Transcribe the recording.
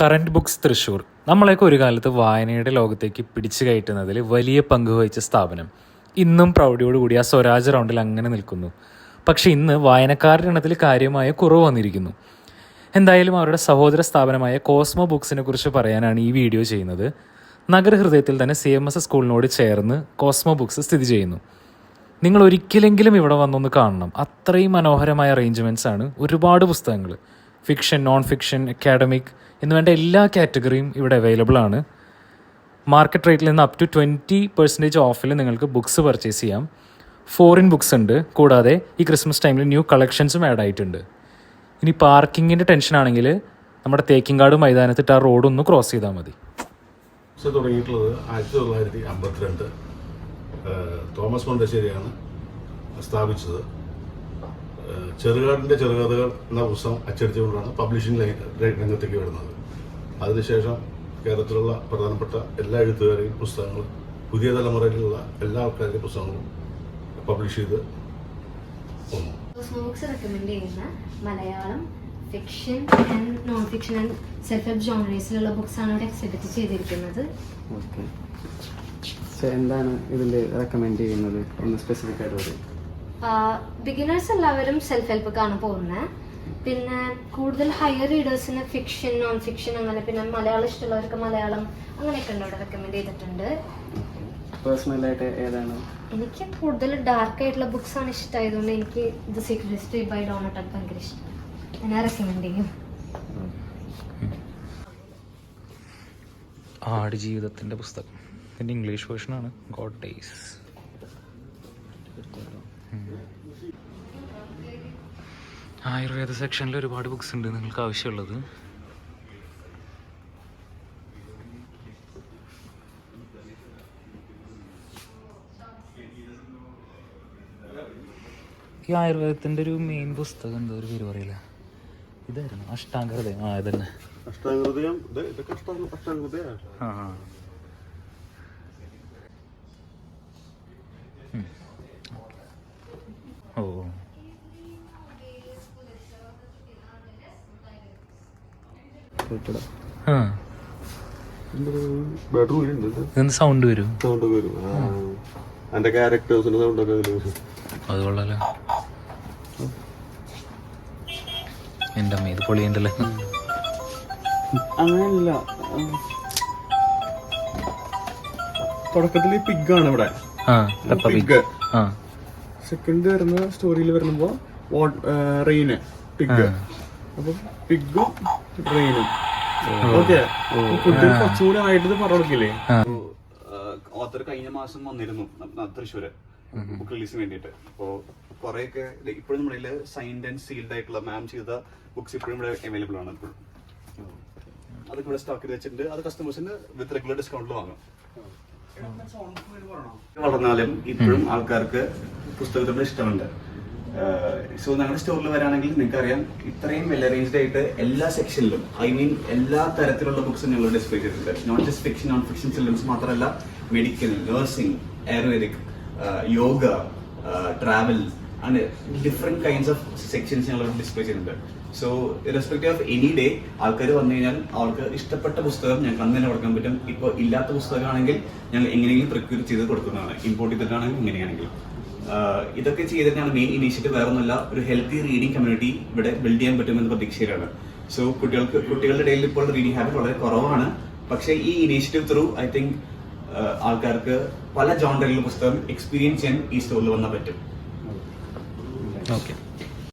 Current books Thrissur. നമ്മളെയൊക്കെ ഒരു കാലത്ത് വായനയുടെ ലോകത്തേക്ക് പിടിച്ചു കയറ്റുന്നതിൽ വലിയ പങ്ക് വഹിച്ച സ്ഥാപനം. ഇന്നും പ്രൗഢിയോടുകൂടി ആ സ്വരാജ് റൗണ്ടിൽ അങ്ങനെ നിൽക്കുന്നു. പക്ഷേ ഇന്ന് വായനക്കാരുടെ എണ്ണത്തിൽ കാര്യമായ കുറവ് വന്നിരിക്കുന്നു. എന്തായാലും അവരുടെ സഹോദര സ്ഥാപനമായ കോസ്മോ ബുക്സിനെ കുറിച്ച് പറയാനാണ് ഈ വീഡിയോ ചെയ്യുന്നത്. നഗരഹൃദയത്തിൽ തന്നെ സി എം എസ് സ്കൂളിനോട് ചേർന്ന് കോസ്മോ ബുക്സ് സ്ഥിതി ചെയ്യുന്നു. നിങ്ങൾ ഒരിക്കലെങ്കിലും ഇവിടെ വന്നൊന്ന് കാണണം. അത്രയും മനോഹരമായ അറേഞ്ച്മെന്റ്സ് ആണ് ഒരുപാട് പുസ്തകങ്ങൾ. ഫിക്ഷൻ നോൺ ഫിക്ഷൻ അക്കാഡമിക് എന്ന് വേണ്ട എല്ലാ കാറ്റഗറിയും ഇവിടെ അവൈലബിൾ ആണ്. മാർക്കറ്റ് റേറ്റിൽ നിന്ന് അപ് ടു ട്വന്റി പെർസെന്റേജ് ഓഫിൽ നിങ്ങൾക്ക് ബുക്സ് പർച്ചേസ് ചെയ്യാം. ഫോറിൻ ബുക്സ് ഉണ്ട്. കൂടാതെ ഈ ക്രിസ്മസ് ടൈമിൽ ന്യൂ കളക്ഷൻസും ആഡ് ആയിട്ടുണ്ട്. ഇനി പാർക്കിങ്ങിന്റെ ടെൻഷൻ ആണെങ്കിൽ നമ്മുടെ തേക്കിങ്കാട് മൈതാനത്തിട്ട് ആ റോഡ് ഒന്ന് ക്രോസ് ചെയ്താൽ മതി. തുടങ്ങിയിട്ടുള്ളത് ആയിരത്തി തൊള്ളായിരത്തി അമ്പത്തിരണ്ട് തോമസ് മണ്ടശ്ശേരിയാണ് സ്ഥാപിച്ചത്. ചെറുകാടിന്റെ ചെറുകഥകൾ എന്ന പുസ്തകം അച്ചടിച്ചുകൊണ്ടാണ് പബ്ലിഷിംഗ് രംഗത്തേക്ക് വരുന്നത്. അതിനുശേഷം കേരളത്തിലുള്ള പ്രധാനപ്പെട്ട എല്ലാ എഴുത്തുകാരെയും പുസ്തകങ്ങൾ പുതിയ തലമുറയിലുള്ള എല്ലാ ആൾക്കാരുടെയും പുസ്തകങ്ങളും പബ്ലിഷ് ചെയ്ത് വന്നു. ബുക്സ് റെക്കമെൻഡ് ചെയ്യുന്ന Malayalam fiction and non fiction and self help ജോണറീസിലുള്ള ആണ് ഇവിടെ എക്സിബിറ്റ് ചെയ്തിരിക്കുന്നത്. ഓക്കെ എന്താണ് ഇതിൽ റെക്കമെൻഡ് ചെയ്യുന്നത്? ഒന്ന് സ്പെസിഫിക് ആയിട്ട് പറയും. ബിഗിനേഴ്സ് എല്ലാവരും സെൽഫ് ഹെൽപ്പൊക്കെയാണ് പോകുന്നത് പിന്നെ കൂടുതൽ ഹയർ റീഡേഴ്സിന് ഫിക്ഷൻ നോൺ ഫിക്ഷൻ അങ്ങനെ പിന്നെ മലയാളം ഇഷ്ടമുള്ളവർക്ക് മലയാളം അങ്ങനെയൊക്കെ ഉണ്ട് അവിടെ റെക്കമെൻഡ് ചെയ്തിട്ടുണ്ട്. പേഴ്സണലായിട്ട് ഏതാണ്? എനിക്ക് കൂടുതൽ ഡാർക്ക് ആയിട്ടുള്ള ബുക്സ് ആണ് ഇഷ്ടമായതുകൊണ്ട് എനിക്ക് the secret history by Donna Tartt ഭയങ്കര ഇഷ്ടം. ഞാൻ റെക്കമെൻഡ് ചെയ്യും. ആടുജീവിതത്തിന്റെ പുസ്തകം. ഇതിന്റെ ഇംഗ്ലീഷ് ആണ്. ഗോഡ് ഡേയ്സ് ആയുർവേദ സെക്ഷനിൽ ഒരുപാട് ബുക്സ് ഉണ്ട് നിങ്ങൾക്ക് ആവശ്യമുള്ളത്. ഈ ആയുർവേദത്തിന്റെ ഒരു മെയിൻ പുസ്തകം എന്താ? ഒരു പേര് പറയില്ല. ഇതായിരുന്നു. അഷ്ടാംഗഹൃദയം. ആ ഇതന്നെ. അഷ്ടാംഗഹൃദയം. ആ. ഓ. സൗണ്ട് വരും? സൗണ്ട് വരും. അതിന്റെ ക്യാരക്ടേഴ്സിന്റെ സൗണ്ട് ഒക്കെ വരും. അത് കൊള്ളാലോ. എന്റെ അമ്മ ഇത് പൊളിയുണ്ടല്ലേ? അങ്ങനെയല്ല തുടക്കത്തിൽ പിഗാണ് ഇവിടെ. ആ പിഗ് ആ. സെക്കൻഡ് വരുന്ന സ്റ്റോറിയിൽ വരുമ്പോ റെയിന് പിഗ് അപ്പൊ പിഗും റെയിനും ഓക്കെ കുട്ടികൾ കുറച്ചുകൂടി ആയിട്ട് പറഞ്ഞു കൊടുക്കില്ലേ ഓത്തർ കഴിഞ്ഞ മാസം വന്നിരുന്നു തൃശ്ശൂര്. ബുക്ക് റിലീസിന് വേണ്ടിട്ട് അപ്പോ കുറെയൊക്കെ ഇപ്പോഴും നമ്മുടെ കയ്യിൽ സൈൻഡ് ആൻഡ് സീൽഡ് ആയിട്ടുള്ള മാം ചെയ്ത ബുക്സ് ഇപ്പോഴും ഇവിടെ അവൈലബിൾ ആണ്. ഇപ്പോഴും അതൊക്കെ ഇവിടെ സ്റ്റോക്ക് ചെയ്ത് വെച്ചിട്ടുണ്ട്. അത് കസ്റ്റമേഴ്സിന് വിത്ത് റെഗുലർ ഡിസ്കൗണ്ടിൽ വാങ്ങാം. വളർന്നാലും ഇപ്പോഴും ആൾക്കാർക്ക് പുസ്തകത്തോട് ഇഷ്ടമുണ്ട്. സോ ഞങ്ങളുടെ സ്റ്റോറിൽ വരാണെങ്കിൽ നിങ്ങൾക്ക് അറിയാം ഇത്രയും വെൽ അറേഞ്ച്ഡ് ആയിട്ട് എല്ലാ സെക്ഷനിലും ഐ മീൻ എല്ലാ തരത്തിലുള്ള ബുക്സ് ഞങ്ങൾ ഡിസ്പ്ലേ ചെയ്തിട്ടുണ്ട്. Non just fiction non fiction children's മാത്രമല്ല medical nursing Ayurvedic yoga travel അങ്ങനെ ഡിഫറെന്റ് കൈൻഡ്സ് ഓഫ് സെക്ഷൻസ് ഞങ്ങൾ ഡിസ്പ്ലേ ചെയ്യുന്നുണ്ട്. So respective of any day ആൾക്കാർ വന്നു കഴിഞ്ഞാൽ അവർക്ക് ഇഷ്ടപ്പെട്ട പുസ്തകം ഞങ്ങൾക്ക് അന്ന് തന്നെ കൊടുക്കാൻ പറ്റും. ഇപ്പോൾ ഇല്ലാത്ത പുസ്തകമാണെങ്കിൽ ഞങ്ങൾ എങ്ങനെയെങ്കിലും പ്രിക്യൂർ ചെയ്ത് കൊടുക്കുന്നതാണ്. ഇമ്പോർട്ട് ചെയ്തിട്ടാണെങ്കിൽ ഇങ്ങനെയാണെങ്കിൽ ആഹ് ഇതൊക്കെ ചെയ്തിട്ടാണ് മെയിൻ ഇനീഷ്യേറ്റീവ് വേറെ ഒന്നുമല്ല ഒരു ഹെൽത്തി റീഡിംഗ് കമ്മ്യൂണിറ്റി ഇവിടെ ബിൽഡ് ചെയ്യാൻ പറ്റുമെന്ന് പ്രതീക്ഷയിലാണ്. സോ കുട്ടികൾക്ക് കുട്ടികളുടെ ഇടയിൽ ഇപ്പോൾ റീഡിംഗ് ഹാബിറ്റ് വളരെ കുറവാണ്. പക്ഷേ ഈ ഇനീഷ്യേറ്റീവ് ത്രൂ ഐ തിങ്ക് ആൾക്കാർക്ക് പല ജോണ്ടറിലുള്ള പുസ്തകം എക്സ്പീരിയൻസ് ചെയ്യാൻ ഈ സ്റ്റോറിൽ വന്നാൽ പറ്റും. ഓക്കെ